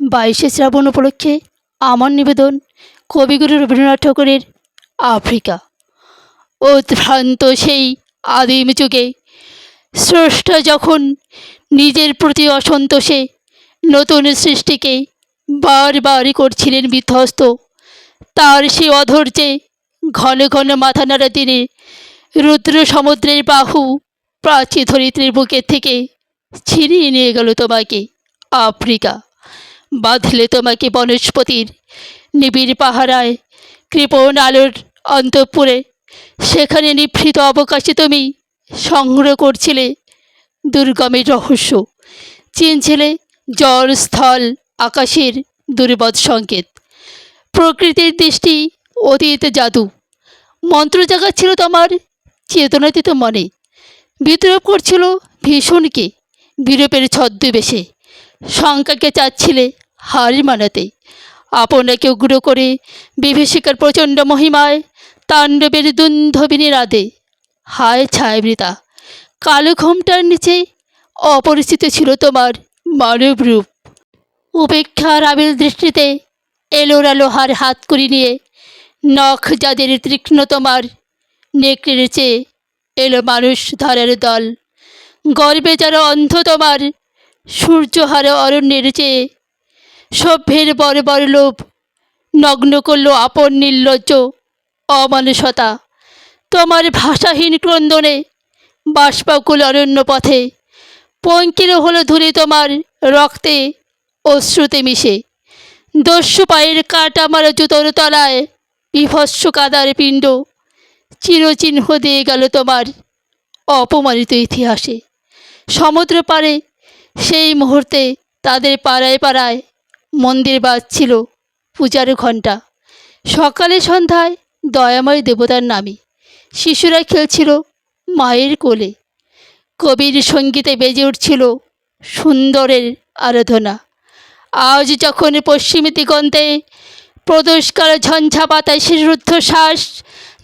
বাইশে শ্রাবণ উপলক্ষে আমার নিবেদন কবিগুরু রবীন্দ্রনাথ ঠাকুরের আফ্রিকা। উদ্ভ্রান্ত সেই আদিম যুগে স্রষ্টা যখন নিজের প্রতি অসন্তোষে নতুন সৃষ্টিকে বারবার করছিলেন বিধ্বস্ত, তার সেই অধৈর্যে ঘন ঘন মাথা নাড়া দিনে রুদ্র সমুদ্রের বাহু প্রাচী ধরিত্রীর বুকের থেকে ছিনিয়ে নিয়ে গেল তোমাকে আফ্রিকা। বাঁধলে তোমাকে বনস্পতির নিবিড় পাহারায় কৃপণ আলোর অন্তঃপুরে। সেখানে নিভৃত অবকাশে তুমি সংগ্রহ করছিলে দুর্গমের রহস্য, চিনছিলে জল স্থল আকাশের দুর্বদ সংকেত। প্রকৃতির দৃষ্টি অতীত জাদু, মন্ত্র জাগাচ্ছিল তোমার চেতনাতীত মনে। বিদ্রোহ করছিল ভীষণকে, বিরূপের ছদ্মবেশে, শঙ্কাকে চাচ্ছিলে হার মানাতে। আপনাকে উগ্র করে বিভীষিকার প্রচণ্ড মহিমায় তাণ্ডবের দুন্ধবিনী রাধে হায় ছায়াবৃতা কালো ঘোমটার নিচে অপরিচিত ছিল তোমার মানব রূপ। উপেক্ষার আবিল দৃষ্টিতে এলোরা লোহার হাত করি নিয়ে নখ যাদের তীক্ষ্ণ তোমার নেকড়ের চেয়ে এলো মানুষ ধরার দল। গর্বে যারা অন্ধ তোমার সূর্যহারা অরণ্যের চেয়ে সভ্যের বড় বড় লোভ। নগ্ন করল আপন নির্লজ্জ, অমানুষতা। তোমার ভাষাহীন ক্রন্দনে বাষ্পাকুল অরণ্য পথে। পঙ্কিল হলো ধুলি তোমার রক্তে অশ্রুতে মিশে। দস্যু পায়ের কাটা মারা জুতোর তলায় বিভৎস কাদার পিণ্ড। চিরচিহ্ন দিয়ে গেল তোমার অপমানিত ইতিহাসে। সমুদ্র পারে সেই মুহূর্তে তাদের পাড়ায় পাড়ায় মন্দির বাজছিল পূজার ঘণ্টা। সকালে সন্ধ্যায় দয়াময় দেবতার নামে শিশুরা খেলছিল মায়ের কোলে। কবির সঙ্গীতে বেজে উঠছিল সুন্দরের আরাধনা। আজ যখন পশ্চিমী দিগন্তে প্রদোষকাল ঝঞ্ঝা পাতায় সে রুদ্ধশ্বাস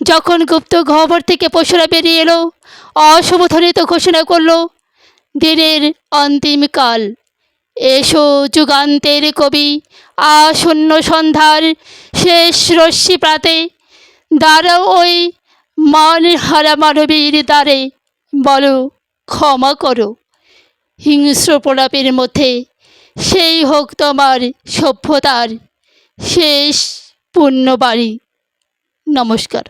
যখন গুপ্ত গহ্বর থেকে পশুরা বেরিয়ে এলো অশুভধ্বনিত ঘোষণা করল, দিনের অন্তিম কাল। এসো যুগান্তের কবি, আসন্ন সন্ধ্যার শেষ রশ্মি প্রাতে, দাঁড়াও ওই মান হারা মানবীর দ্বারে, বলো, ক্ষমা করো। হিংস্র প্রলাপের মধ্যে সেই হোক তোমার সভ্যতার শেষ পুণ্যবাড়ি নমস্কার।